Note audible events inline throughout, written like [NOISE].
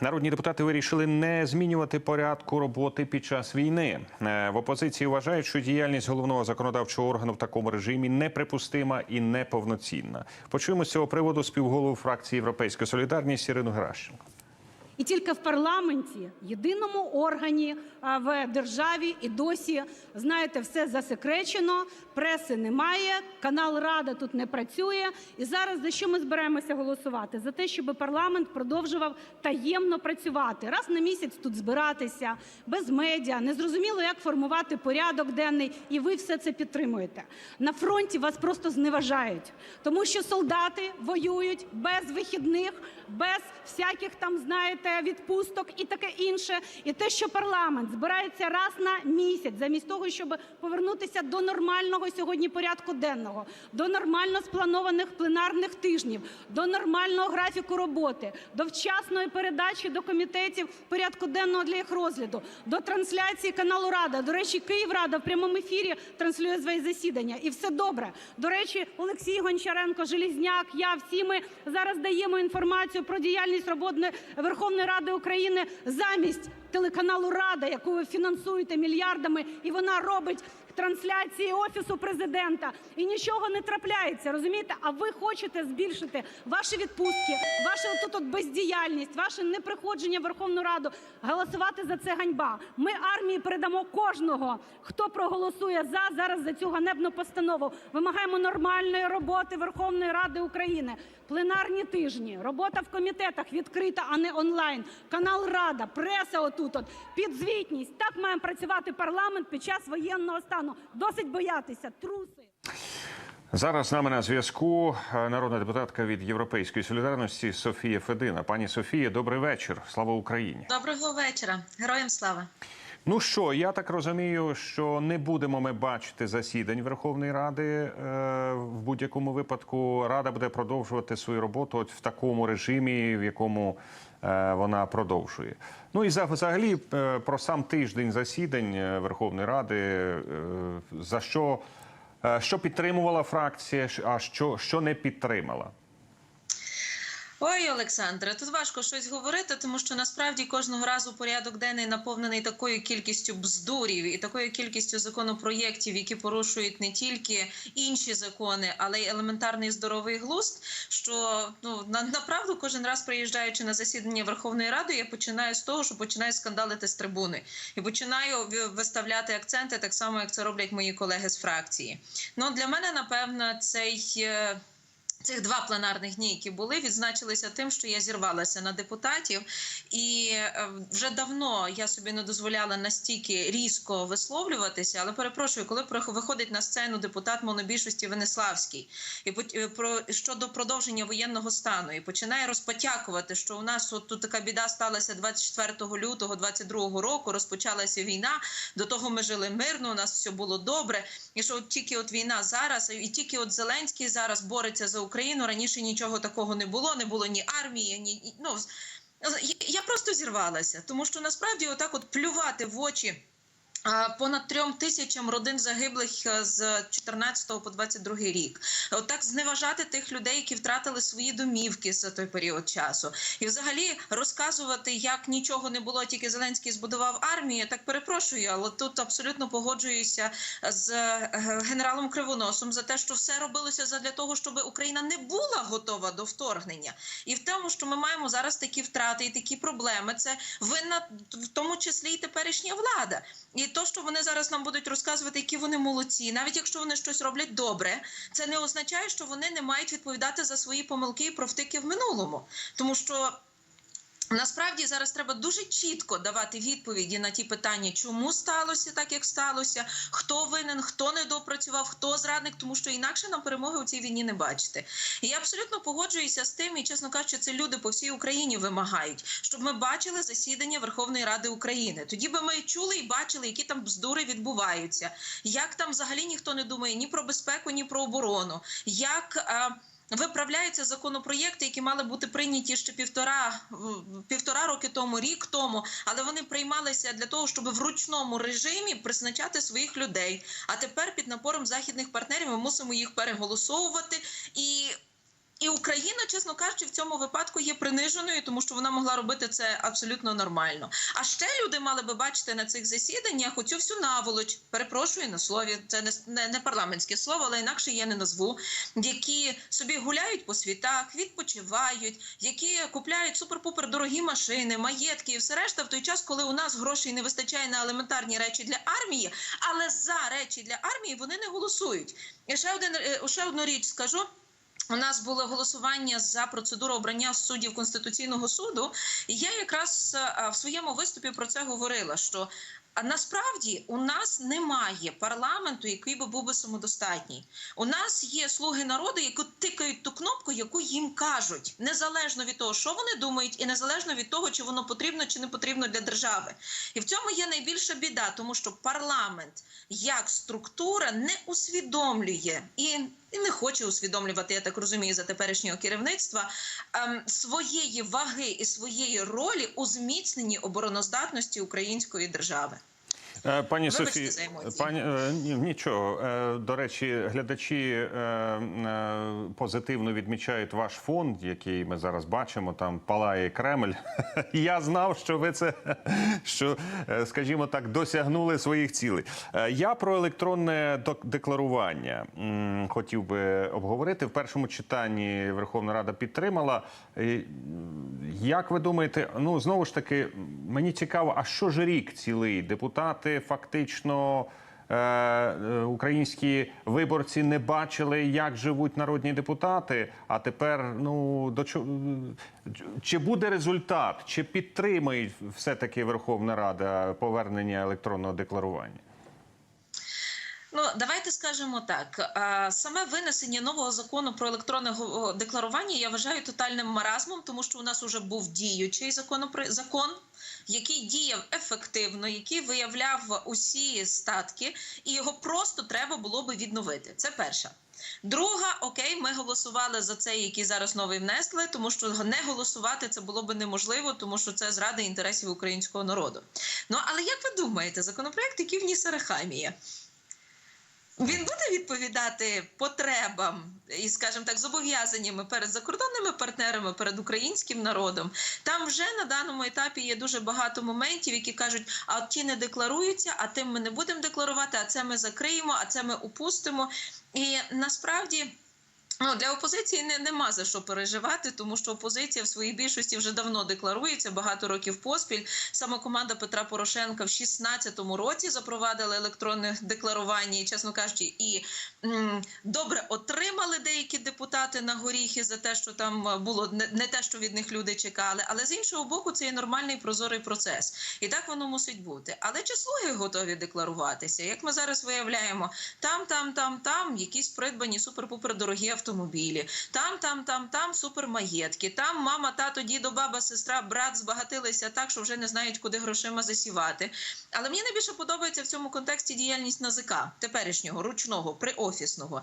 Народні депутати вирішили не змінювати порядку роботи під час війни. Е, В опозиції вважають, що діяльність головного законодавчого органу в такому режимі неприпустима і неповноцінна. Почуємо з цього приводу співголову фракції Європейська Солідарність Ірину Геращенко. І тільки в парламенті, єдиному органі в державі, і досі знаєте, все засекречено, преси немає, канал Рада тут не працює. І зараз за що ми збираємося голосувати? За те, щоб парламент продовжував таємно працювати, раз на місяць тут збиратися, без медіа, незрозуміло, як формувати порядок денний, і ви все це підтримуєте. На фронті вас просто зневажають, тому що солдати воюють без вихідних, без всяких там, знаєте, відпусток і таке інше. І те, що парламент збирається раз на місяць, замість того, щоб повернутися до нормального сьогодні порядку денного, до нормально спланованих пленарних тижнів, до нормального графіку роботи, до вчасної передачі до комітетів порядку денного для їх розгляду, до трансляції каналу Рада. До речі, Київрада в прямому ефірі транслює своє засідання, і все добре. До речі, Олексій Гончаренко, Желізняк, я всі ми зараз даємо інформацію про діяльність роботи Верховної Ради України замість телеканалу Рада, яку ви фінансуєте мільярдами, і вона робить. Трансляції офісу президента і нічого не трапляється, розумієте? А ви хочете збільшити ваші відпустки, вашу тут от бездіяльність, ваше неприходження в Верховну Раду. Голосувати за це ганьба. Ми армії передамо кожного, хто проголосує за зараз за цю ганебну постанову. Вимагаємо нормальної роботи Верховної Ради України. Пленарні тижні, робота в комітетах відкрита, а не онлайн. Канал Рада, преса отут, от підзвітність. Так має працювати парламент під час воєнного стану. Досить боятися, труси. Зараз з нами на зв'язку е, народна депутатка від Європейської солідарності Софія Федина. Пані Софія, добрий вечір. Слава Україні. Доброго вечора, героям слава. Ну що, я так розумію, що не будемо ми бачити засідань Верховної Ради е, в будь-якому випадку. Рада буде продовжувати свою роботу от в такому режимі, в якому е, вона продовжує. Ну і за- взагалі е, про сам тиждень засідань Верховної Ради, за що, що підтримувала фракція, а що, що не підтримала. Ой, Олександре, тут важко щось говорити, тому що насправді кожного разу порядок денний наповнений такою кількістю бздурів і такою кількістю законопроєктів, які порушують не тільки інші закони, але й елементарний здоровий глузд. Що ну на направду кожен раз приїжджаючи на засідання Верховної Ради, я починаю з того, що починаю скандалити з трибуни і починаю виставляти акценти, так само як це роблять мої колеги з фракції. Ну для мене напевно цей. Цих два пленарних дні, які були, відзначилися тим, що я зірвалася на депутатів, і е, вже давно я собі не дозволяла настільки різко висловлюватися. Але перепрошую, коли виходить на сцену депутат монобільшості Венеславський і е, про щодо продовження воєнного стану, і починає розпотякувати, що у нас от тут така біда сталася 24 лютого 22 року. Розпочалася війна. До того ми жили мирно. У нас все було добре. І що от тільки от війна зараз, і тільки от Зеленський зараз бореться за Україну. Раніше нічого такого не було, не було ні армії, ні ну я просто зірвалася, тому що насправді отак от плювати в очі. Понад трьом тисячам родин загиблих е, з 14 по 22 рік. Отак зневажати тих людей, які втратили свої домівки за той період часу, і взагалі розказувати, як нічого не було, тільки Зеленський збудував армію. Так перепрошую, але тут абсолютно погоджуюся з е, генералом Кривоносом за те, що все робилося задля того, щоб Україна не була готова до вторгнення, і в тому, що ми маємо зараз такі втрати і такі проблеми, це винна в тому числі і теперішня влада. І то, що вони зараз нам будуть розказувати, які вони молодці, навіть якщо вони щось роблять добре, це не означає, що вони не мають відповідати за свої помилки і провтики в минулому, тому що. Насправді зараз треба дуже чітко давати відповіді на ті питання, чому сталося так, як сталося, хто винен, хто не допрацював, хто зрадник, тому що інакше нам перемоги у цій війні не бачити. І я абсолютно погоджуюся з тим, і чесно кажучи, це люди по всій Україні вимагають, щоб ми бачили засідання Верховної Ради України. Тоді би ми чули і бачили, які там бздури відбуваються, як там взагалі ніхто не думає ні про безпеку, ні про оборону. як... а, Виправляються законопроєкти, які мали бути прийняті ще півтора півтора роки тому, рік тому, але вони приймалися для того, щоб в ручному режимі призначати своїх людей. А тепер під напором західних партнерів ми мусимо їх переголосовувати і І Україна, чесно кажучи, в цьому випадку є приниженою, тому що вона могла робити це абсолютно нормально. А ще люди мали би бачити на цих засіданнях оцю всю наволоч. Перепрошую на слові, це не, не, парламентське слово, але інакше я не назву. Які собі гуляють по світах, відпочивають, які купляють супер-пупер дорогі машини, маєтки і все решта в той час, коли у нас грошей не вистачає на елементарні речі для армії, але за речі для армії вони не голосують. І ще один е, ще одну річ скажу. У нас було голосування за процедуру обрання суддів Конституційного суду, і я якраз е, в своєму виступі про це говорила. Що насправді у нас немає парламенту, який би був би самодостатній. У нас є слуги народу, які тикають ту кнопку, яку їм кажуть, незалежно від того, що вони думають, і незалежно від того, чи воно потрібно чи не потрібно для держави. І в цьому є найбільша біда, тому що парламент як структура не усвідомлює і. І не хоче усвідомлювати, я так розумію, за теперішнього керівництва ем, своєї ваги і своєї ролі у зміцненні обороноздатності української держави. Е, Пані Софі, пані е, ні, нічого. Е, До речі, глядачі позитивно відмічають ваш фонд, який ми зараз бачимо. Там палає Кремль. [LAUGHS] Я знав, що ви це що, скажімо так, досягнули своїх цілей. Я про електронне декларування хотів би обговорити. В першому читанні Верховна Рада підтримала. Як ви думаєте, ну знову ж таки, мені цікаво, а що ж рік цілий депутати фактично. е, е, Українські виборці не бачили, як живуть народні депутати. А тепер ну до чого чи буде результат, чи підтримає все таки Верховна Рада повернення електронного декларування? Ну давайте скажемо так: саме винесення нового закону про електронне декларування я вважаю тотальним маразмом, тому що у нас вже був діючий закон, який діяв ефективно, який виявляв усі статки, і його просто треба було би відновити. Це перша. Друга, окей, ми голосували за цей, який зараз новий внесли, тому що не голосувати це було би неможливо, тому що це зрада інтересів українського народу. Ну але як ви думаєте, законопроект, який вніс Арахамія, він буде відповідати потребам і, скажімо так, зобов'язаннями перед закордонними партнерами, перед українським народом. Там вже на даному етапі є дуже багато моментів, які кажуть: а ті не декларуються, а тим ми не будемо декларувати, а це ми закриємо, а це ми упустимо. І насправді. Ну, для опозиції не, нема за що переживати, тому що опозиція в своїй більшості вже давно декларується багато років поспіль. Саме команда Петра Порошенка в 16-му році запровадила електронне декларування, і чесно кажучи, і м, добре отримали деякі депутати на горіхи за те, що там е, було не, не те, що від них люди чекали. Але з іншого боку, це є нормальний прозорий процес, і так воно мусить бути. Але чи слуги готові декларуватися? Як ми зараз виявляємо, там, там, там, там якісь придбані супер-пупер дорогі автомобілі, там, там, там, там супермаєтки, там мама, тато, дідо, баба, сестра, брат збагатилися так, що вже не знають, куди грошима засівати. Але мені найбільше подобається в цьому контексті діяльність НАЗК, теперішнього, ручного, приофісного.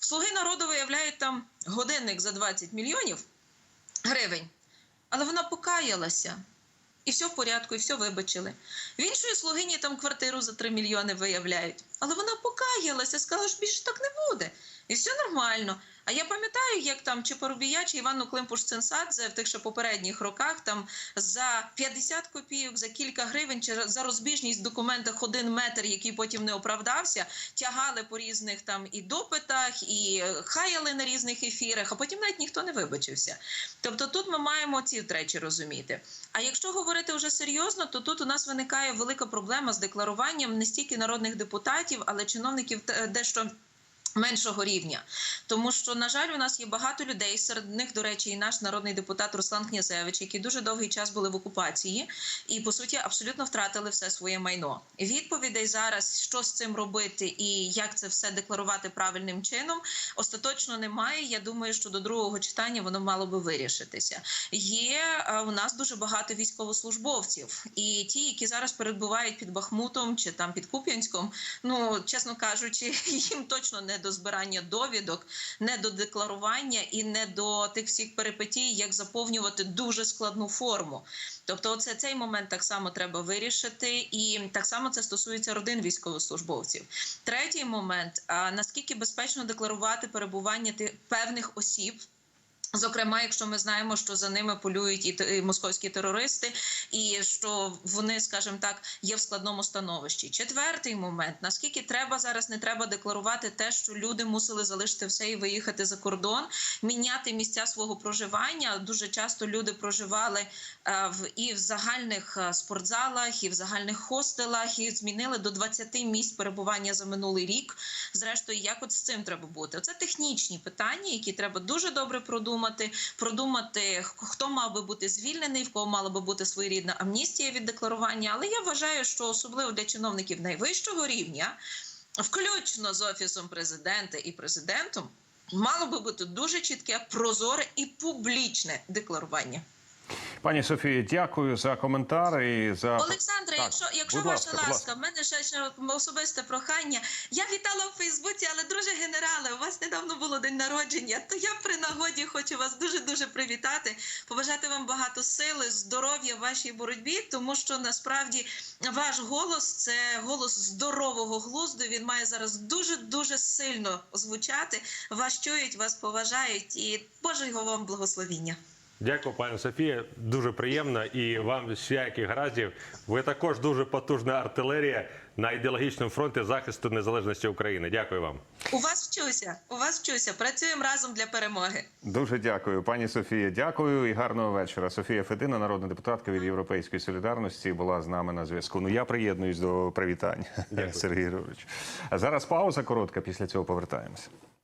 Слуги народу виявляють там годинник за 20 мільйонів гривень, але вона покаялася. І все в порядку, і все вибачили. В іншої слугині там квартиру за 3 мільйони виявляють. Але вона покаялася, сказала, що більше так не буде. І все нормально. А я пам'ятаю, як там чи Парубія, чи Івану Климпуш Цинсадзе в тих ще попередніх роках там за 50 копійок, за кілька гривень чи за розбіжність в документах один метр, який потім не оправдався, тягали по різних там і допитах, і е, хаяли на різних ефірах, а потім навіть ніхто не вибачився. Тобто тут ми маємо ці речі розуміти. А якщо говорити вже серйозно, то тут у нас виникає велика проблема з декларуванням не стільки народних депутатів, але чиновників те- дещо. Меншого рівня, тому що на жаль, у нас є багато людей. Серед них, до речі, і наш народний депутат Руслан Князевич, які дуже довгий час були в окупації, і по суті абсолютно втратили все своє майно. Відповідей зараз, що з цим робити і як це все декларувати правильним чином, остаточно немає. Я думаю, що до другого читання воно мало би вирішитися. Є е, у нас дуже багато військовослужбовців, і ті, які зараз перебувають під Бахмутом чи там під Куп'янськом, ну чесно кажучи, [LAUGHS] їм точно не до збирання довідок, не до декларування і не до тих всіх перипетій, як заповнювати дуже складну форму. Тобто, оце цей момент так само треба вирішити, і так само це стосується родин військовослужбовців. Третій момент: наскільки безпечно декларувати перебування певних осіб Зокрема, якщо ми знаємо, що за ними полюють і, московські терористи, і що вони, скажімо так, є в складному становищі. Четвертий момент: наскільки треба зараз не треба декларувати те, що люди мусили залишити все і виїхати за кордон, міняти місця свого проживання. Дуже часто люди проживали е, в і в загальних е, спортзалах, і в загальних хостелах, і змінили до 20 місць перебування за минулий рік. Зрештою, як от з цим треба бути? Це технічні питання, які треба дуже добре продумати. Продумати, хто мав би бути звільнений, в кого мала би бути своєрідна амністія від декларування. Але я вважаю, що особливо для чиновників найвищого рівня, включно з офісом президента і президентом, мало би бути дуже чітке, прозоре і публічне декларування. Пані Софії, дякую за коментар і за Олександре, Так, якщо, якщо ваша ласка, ласка, ласка. в мене ще, ще особисте прохання. Я вітала в Фейсбуці, але друже генерале, у вас недавно було день народження. То я при нагоді хочу вас дуже дуже привітати, побажати вам багато сили, здоров'я в вашій боротьбі, тому що насправді ваш голос це голос здорового глузду. Він має зараз дуже дуже сильно звучати. Вас чують, вас поважають, і Божого вам благословіння. Дякую, пані Софія. Дуже приємно і вам всяких гараздів. Ви також дуже потужна артилерія на ідеологічному фронті захисту незалежності України. Дякую вам. У вас вчуся, у вас вчуся. Працюємо разом для перемоги. Дуже дякую, пані Софія. Дякую і гарного вечора. Софія Федина, народна депутатка від Європейської солідарності, була з нами на зв'язку. Ну я приєднуюсь до привітань, [LAUGHS] Дякую. Сергій Григорович. А зараз пауза коротка. Після цього повертаємося.